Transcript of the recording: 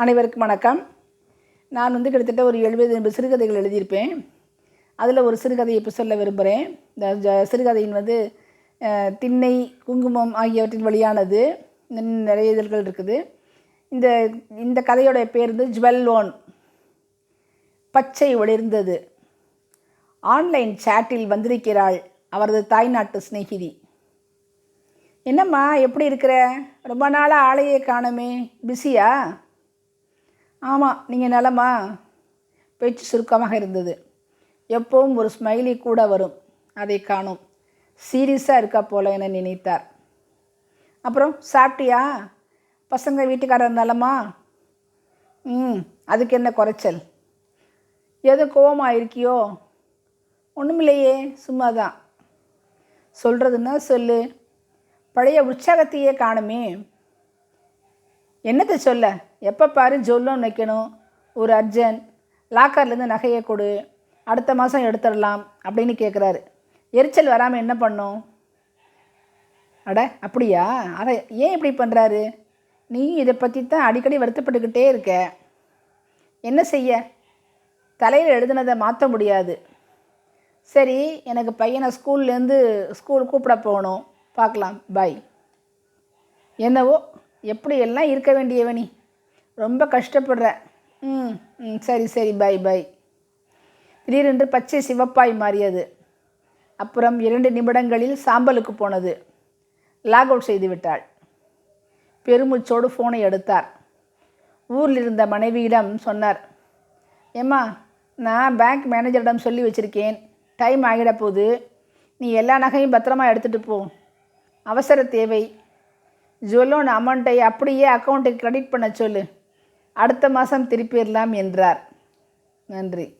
அனைவருக்கும் வணக்கம். நான் வந்து கிட்டத்தட்ட ஒரு எழுபது எண்பது சிறுகதைகள் எழுதியிருப்பேன். அதில் ஒரு சிறுகதையை இப்போ சொல்ல விரும்புகிறேன் இந்த ஜ- சிறுகதையின் வந்து திண்ணை குங்குமம் ஆகியவற்றின் வழியானது. நிறைய இதழ்கள் இருக்குது. இந்த இந்த கதையோட பேர் வந்து ஜுவல் ஓன் பச்சை ஒளிர்ந்தது. ஆன்லைன் சேட்டில் வந்திருக்கிறாள் அவரது தாய்நாட்டு சிநேகிதி. என்னம்மா எப்படி இருக்கிற? ரொம்ப நாளாக ஆளையே காணோமே. பிஸியா? ஆமாம் நீங்கள் நலமா? பேச்சு சுருக்கமாக இருந்தது. எப்பவும் ஒரு ஸ்மைலி கூட வரும். அதை காணும். சீரியஸாக இருக்கா போல என நினைத்தார். அப்புறம் சாப்பிட்டியா? பசங்க வீட்டுக்காரர் நலமா? ம் அதுக்கு என்ன குறைச்சல்? ஏதோ கோவமாக இருக்கியோ? ஒன்றுமில்லையே சும்மா தான் சொல்கிறதுன்னா சொல்லு. பழைய உற்சாகத்தையே காணுமே. என்னத்தை சொல்ல? எப்போ பாரு ஜொல்லும் வைக்கணும். ஒரு அர்ஜென்ட் லாக்கர்லேருந்து நகையை கொடு. அடுத்த மாதம் எடுத்துடலாம் அப்படின்னு கேட்குறாரு எரிச்சல் வராமல் என்ன பண்ணும்? அட அப்படியா? அதை ஏன் இப்படி பண்ணுறாரு நீ இதை பற்றி தான் அடிக்கடி வருத்தப்பட்டுக்கிட்டே இருக்க. என்ன செய்ய? தலையில் எழுதுனதை மாற்ற முடியாது. சரி எனக்கு பையனை ஸ்கூல்லேருந்து ஸ்கூல் கூப்பிட போகணும். பார்க்கலாம். பாய் என்னவோ எப்படி எல்லாம் இருக்க வேண்டியவனி ரொம்ப கஷ்டப்படுற. ம் ம் சரி சரி பாய் பாய் திடீரென்று பச்சை சிவப்பாய் மாறியது. அப்புறம் இரண்டு நிமிடங்களில் சாம்பலுக்கு போனது. லாக் அவுட் செய்து விட்டாள். பெருமூச்சோடு ஃபோனை எடுத்தார். ஊரில் இருந்த மனைவியிடம் சொன்னார் ஏம்மா நான் பேங்க் மேனேஜரிடம் சொல்லி வச்சுருக்கேன். டைம் ஆகிட போகுது. நீ எல்லா நகையும் பத்திரமா எடுத்துகிட்டு போ. அவசர தேவை. ஜுவலோன் அமௌண்ட்டை அப்படியே அக்கௌண்ட்டுக்கு கிரெடிட் பண்ண சொல்லு. அடுத்த மாதம் திருப்பிடலாம் என்றார். நன்றி.